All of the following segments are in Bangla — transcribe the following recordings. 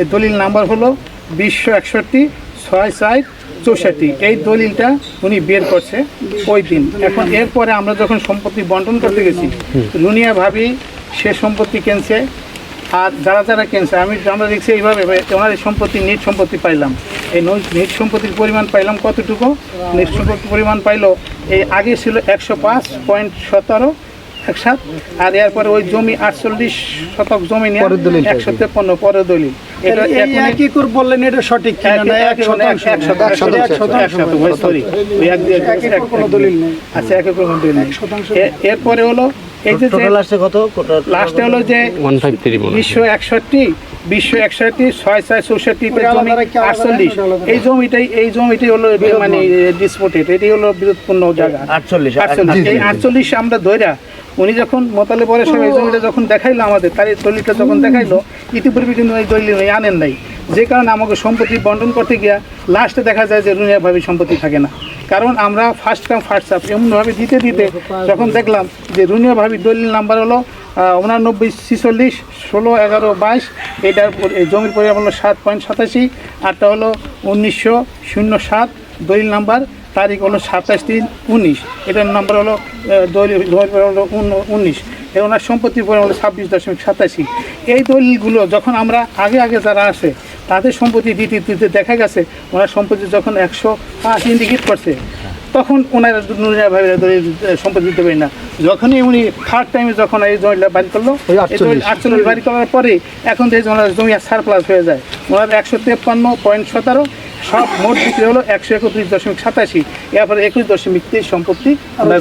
এই দলিল নাম্বার হলো বিশশো একষট্টি, ছয় সাইট চৌষট্টি। এই দলিলটা উনি বের করছে ওই দিন। এখন এরপরে আমরা যখন সম্পত্তি বন্টন করতে গেছি রুনিয়া ভাবি সে সম্পত্তি কেনছে আর যারা যারা কেনছে, আমি আমরা দেখছি এইভাবে ওনার সম্পত্তি, নিট সম্পত্তি পাইলাম। এই নিট সম্পত্তির পরিমাণ পাইলাম কতটুকু? নিট সম্পত্তির পরিমাণ পাইলো, এই আগে ছিল একশো পাঁচ পয়েন্ট সতেরো একসাথ। আর এরপরে ওই জমি আটচল্লিশ শতক জমি নিয়ে একশো তেপ্পান্ন পরের দলিল। এটা এই করে বললেন এটা সঠিক। দলিল নেই। আচ্ছা এক কোনো দলিল নেই। এরপরে হলো এই যে টোটাল কত? লাস্টে হলো যে। বিশ্ব একষট্টি বিশ্ব একষট্টি ছয় ছয় চৌষট্টি জমি আটচল্লিশ। এই জমিটাই এই জমিটাই হলো মানে ডিসপুটেড এটি হলো বিরোধপূর্ণ জায়গা। আটচল্লিশ। আটচল্লিশ এই আটচল্লিশ আমরা ধইরা উনি যখন মোতালে পরে সব এই জমিটা যখন দেখাইলো আমাদের তার এই দলিলটা যখন দেখাইলো ইতিপূর্বে কিন্তু এই দলিল আনেন নাই। যে কারণে আমাকে সম্পত্তি বন্টন করতে গিয়া লাস্টে দেখা যায় যে রুনিয়া ভাবে সম্পত্তি থাকে না। কারণ আমরা ফার্স্ট কাম ফার্স্ট সাপ এমনভাবে দিতে দিতে যখন দেখলাম যে রুনিয়া ভাবি দলিল নাম্বার হলো উনানব্বই ছিচল্লিশ ষোলো এগারো বাইশ এটার জমির পরিমাণ হলো সাত পয়েন্ট সাতাশি আরটা হলো উনিশশো শূন্য সাত দলিল নাম্বার তারিখ হলো সাতাশ তিন উনিশ। এটার নাম্বার হলো দলিল হলো উনিশ। ওনার সম্পত্তির পরিমাণ হলো ছাব্বিশ দশমিক সাতাশি। এই দলিলগুলো যখন আমরা আগে আগে যারা আসে তাদের সম্পত্তি দিতে দিতে দেখা গেছে ওনার সম্পত্তি যখন একশো পাঁচ ইন্ডিকেট করছে তখন ওনারা নুরিয়া ভাই দলিল সম্পত্তি দিতে পারি না। যখনই উনি থার্ড টাইমে যখন এই জমিটা বাড়ি করল ওই এই 48 দলিল আটচল্লিশ বাড়ি করার পরে এখন ওনার জমি সারপ্লাস হয়ে যায়। ওনার একশো তেপ্পান্ন পয়েন্ট সতেরো সব মোট বিক্রি হলো একশো একত্রিশ দশমিক সাতাশি। এরপরে একুশ দশমিক তেইশ সম্পত্তি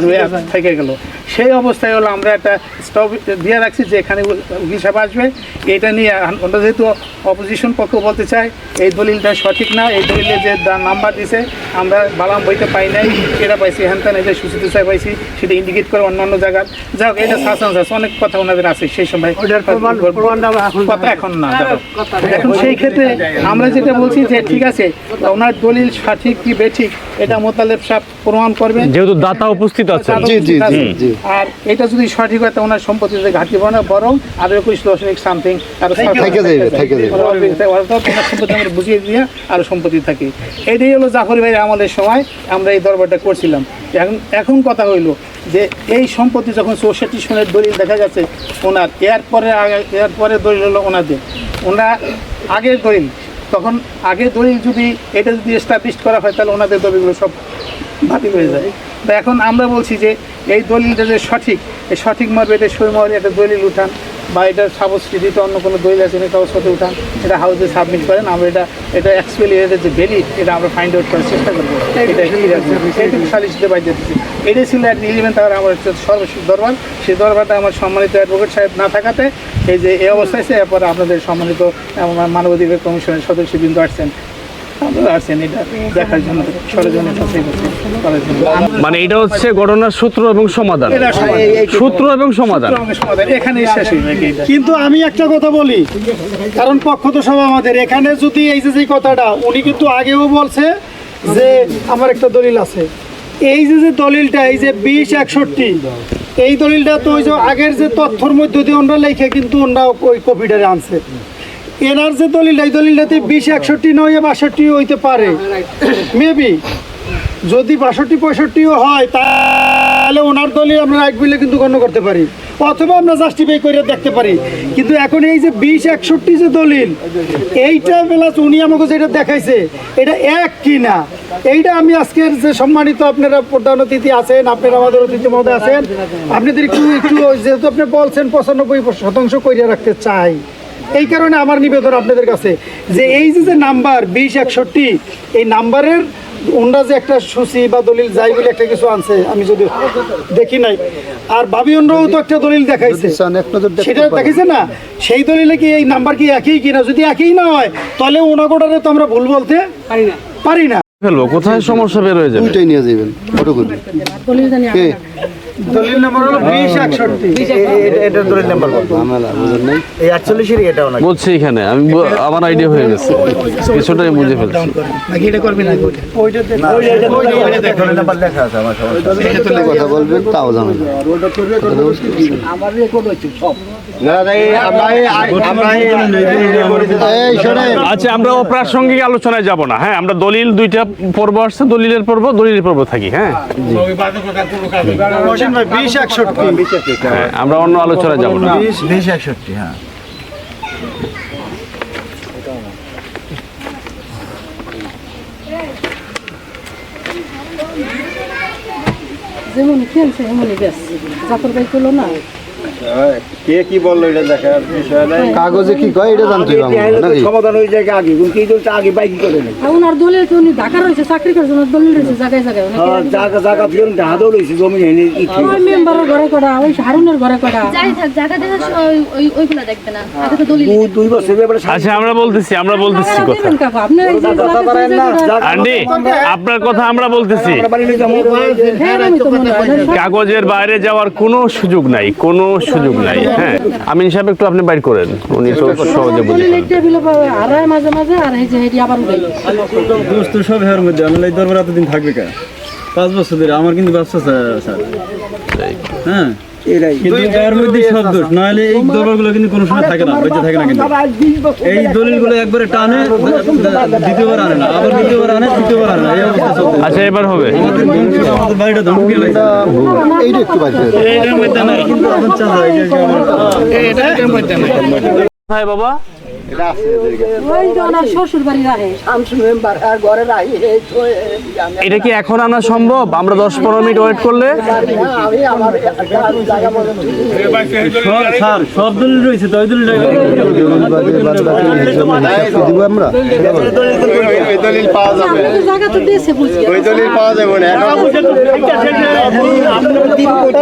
রয়ে থেকে গেল। সেই অবস্থায় হলো আমরা একটা স্টপ দিয়ে রাখছি যে এখানে হিসাব আসবে। এটা নিয়ে আমরা যেহেতু অপোজিশন পক্ষ বলতে চাই এই দলিলটা সঠিক না এই দলিলে যে নাম্বার দিছে আমরা বালাম বইতে পাই নাই এটা পাইছি হ্যান ত্যান এটা সুচিত চাই পাইছি সেটা ইন্ডিকেট করে অন্যান্য জায়গার। হোক এটা শাসন শাসন অনেক কথা ওনাদের আছে সেই সময় আমরা কথা এখন না এখন সেই ক্ষেত্রে আমরা যেটা বলছি যে ঠিক আছে ওনার দলিল সঠিক কি বেঠিক এটা মোতালেব সাহেব প্রমাণ করবেন। যেহেতু দাতা উপস্থিত আছে জি, জি, জি, জি। আর এটা যদি সঠিক হয় তো ওনার সম্পত্তিতে ঘাটতি না বরং আরও একুশ দশমিক সামথিং আরও থেকে। যাবে, থেকে যাবে। ওনার সম্পত্তি আমরা বুঝিয়ে দিয়ে আরও সম্পত্তি থাকে। এটাই হলো জাফর ভাইয়ের আমলের সময় আমরা এই দরবারটা করছিলাম। এখন এখন কথা হইল যে এই সম্পত্তি যখন চৌষট্টি সনের দলিল দেখা গেছে ওনার এরপরে আগে- এরপরে দলিল হলো ওনাদের। ওনার আগের দলিল। তখন আগে দলিল যদি এটা যদি এস্টাবলিশ করা হয়, তাহলে ওনাদের দলিলগুলো সব বাতিল হয়ে যায়। তো এখন আমরা বলছি যে এই দলিলটা যে সঠিক, এই সঠিক মর্বে এটা সই একটা দলিল উঠান বা এটা সাবস্ক্রিপ্ট অন্য কোনো দলিল আছে কাগজপত্র উঠান এটা হাউসে সাবমিট করেন আমরা এটা এটা অ্যাকচুয়ালি এটা যে ভ্যালিড এটা আমরা ফাইন্ড আউট করার চেষ্টা করব। এটা কি এইটুকু সালিশ দিতে বাইরে দিচ্ছি এটাই ছিল এক ইলেভেন তার আমার হচ্ছে সর্বশেষ দরবার। সেই দরবারটা আমার সম্মানিত অ্যাডভোকেট সাহেব না থাকাতে এই যে এই অবস্থায় আছে এরপরে আপনাদের সম্মানিত মানবাধিকার কমিশনের সদস্যবৃন্দ আসছেন। মানে এটা হচ্ছে ঘটনার সূত্র এবং সমাধান। সূত্র এবং সমাধান। এটা। কিন্তু আমি একটা কথা বলি কারণ পক্ষ তো সব আমাদের। এখানে যদি এই যে যে কথাটা উনি কিন্তু আগেও বলছে যে আমার একটা দলিল আছে। এই যে যে দলিলটা এই যে বিশ একষট্টি এই দলিলটা তো ওই যে আগের যে তথ্যর মধ্যে দিয়ে ওনারা লেখে কিন্তু ওনারা ওই কপিটারে আনছে। এনার যে দলিলটা এই দলিলটাতে বিশ, একষট্টি, নয়, বাষট্টি হইতে পারে। মেবি যদি বাষট্টি, পঁয়ষট্টিও হয়, তাহলে ওনার দলিল আমরা এক বিলে কিন্তু গণ্য করতে পারি। অথবা আমরা জাস্টিফাই করে দেখতে পারি। কিন্তু এখন এই যে বিশ, একষট্টি যে দলিল, এইটা প্লাস উনি আমাকে যেটা দেখাইছে, এটা এক কি না এইটা আমি আজকের যে সম্মানিত আপনারা প্রধান অতিথি আছেন, আপনারা আমাদের অতিথি মধ্যে আছেন, আপনাদের একটু একটু যেহেতু আপনি বলছেন পঁচানব্বই শতাংশ করিয়া রাখতে চাই। এই কারণে আমার নিবেদন আপনাদের কাছে যে এই যে যে নাম্বার বিশ একষট্টি এই নাম্বারের ওনরা যে একটা সূচি বা দলিল যাই বলে একটা কিছু আনছে আমি যদি দেখি নাই। আর বাবি ওনরাও তো একটা দলিল দেখাইছে। সেটা দেখেছে না? সেই দলিলে কি এই নাম্বার কি একই কিনা? যদি একই না হয় তাহলে ওনাগোটারে তো আমরা ভুল বলতে পারি না। পারি ফেলব কোথায় সমস্যা বের হয়ে যাবে? দুইটাই নিয়ে যাবেন ফটোকপি কে? দলিল নম্বর হলো বিশ একষট্টি এটা দলিল নম্বর ঝামেলা বুঝেন নাই এই আটচল্লিশেরই এটাও নাকি বলছি এখানে আমি আমার আইডিয়া হয়ে গেছে কিছুটাই বুঝে ফেলছি নাকি এটা করবে না ওইটা? ওইটাতে দলিল নাম্বার লেখা আছে আমার সমস্যা নেই। কথা বলবেন তাও ঝামেলা আমার রেকর্ড হচ্ছে সব আচ্ছা আমরা অপ্রাসঙ্গিক আলোচনায় যাব না। হ্যাঁ আমরা দলিল দুইটা পর্ব আসছে দলিলের পর্ব দলিলের পর্ব থাকি হ্যাঁ? হ্যাঁ, আমরা অন্য আলোচনায় যাব যেমন খেলছে এমনই ব্যাস জাফর ভাই করল না? কে কি বলল এটা দেখার বিষয় নাই। কাগজে কি কয় এটা জানতে হবে আমরা, সমাধান হয়ে যায় আগে কিন্তু এই দলটা আগে বাইক করে নেই। ওনার দলিল তো উনি ঢাকা রয়েছে চাকরি করছে ওনার দলিল রয়েছে জায়গায় জায়গায় অনেকে জায়গা জায়গা থেকে ঢাকাও রয়েছে জমি নেই ওই মেম্বারের ঘরে করা ওই হারুনের ঘরে করা যাই থাক জায়গা দেখা ওই- ওই- দেখবে না। আগে তো দলিল দুই দুই বছর ব্যাপারে আচ্ছা আমরা বলতেছি আমরা বলতেছি কথা। আপনার এই আন্টি আপনার কথা আমরা বলতেছি। হ্যাঁ। কাগজের বাইরে যাওয়ার কোনো সুযোগ নাই কোনো সুযোগ নাই। হ্যাঁ আমিন সাহেব একটু আপনি বাইর করেন। উনি তো সহজে বুঝে মাঝে মাঝে আর এই যে হেডি আবার উঠে দোস্ত সব হেয়ার মধ্যে। আমি এই দরবার এতদিন থাকবে কে? পাঁচ বছর ধরে। আমার কিন্তু ব্যবসা স্যার স্যার কিন্তু এর মধ্যে সব দোষ নাহলে এই দরবারগুলো কিন্তু কোনো সময় থাকে না বেঁচে থাকে না কিন্তু। এই দলিলগুলো একবারে টানে দ্বিতীয়বার আনে না আবার দ্বিতীয়বার আনে তৃতীয়বার আনে না এই অবস্থা চলছে। আচ্ছা এবার হবে। আমাদের আমাদের বাড়িটা ধ্বংস লাগছে এইটা একটু বাইরে এইটার মধ্যে নাই। কিন্তু এখন চাচা এই যে আমার হ্যাঁ বাবা। এটা কি এখন আনা সম্ভব আমরা দশ পনেরো মিনিট ওয়েট করলে স্যার সব দলিল রয়েছে তো ওই আমরা দলিল পাওয়া যাবে আমাকে জায়গা তো দিয়েছে বুঝি ওই দলিল পাওয়া যাবে না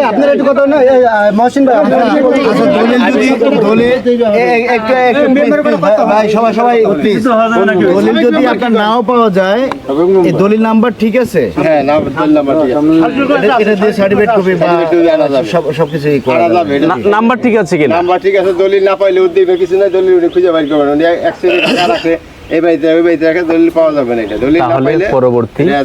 আপনার একটু কথা না মহসিন ভাই আচ্ছা দলিল যদি দলিল ভাই, সবাই সবাই না। দলিল যদি আপনার নাও পাওয়া যায় এই দলিল নাম্বার ঠিক আছে? হ্যাঁ দলিল নাম্বার ঠিক আছে। এটা দিয়ে সার্টিফিকেট কপি বা করা যাবে না- নাম্বার ঠিক আছে কিনা? নাম্বার ঠিক আছে দলিল না পাইলে উদ্যোগ কিছু নাই দলিল খুঁজে বাইর করবেন। অ্যাক্সিডেন্ট রাখে এই বাড়িতে ওই বাড়িতে রাখে দলিল পাওয়া যাবে না এটা। দলিল না পাইলে পরবর্তী এটা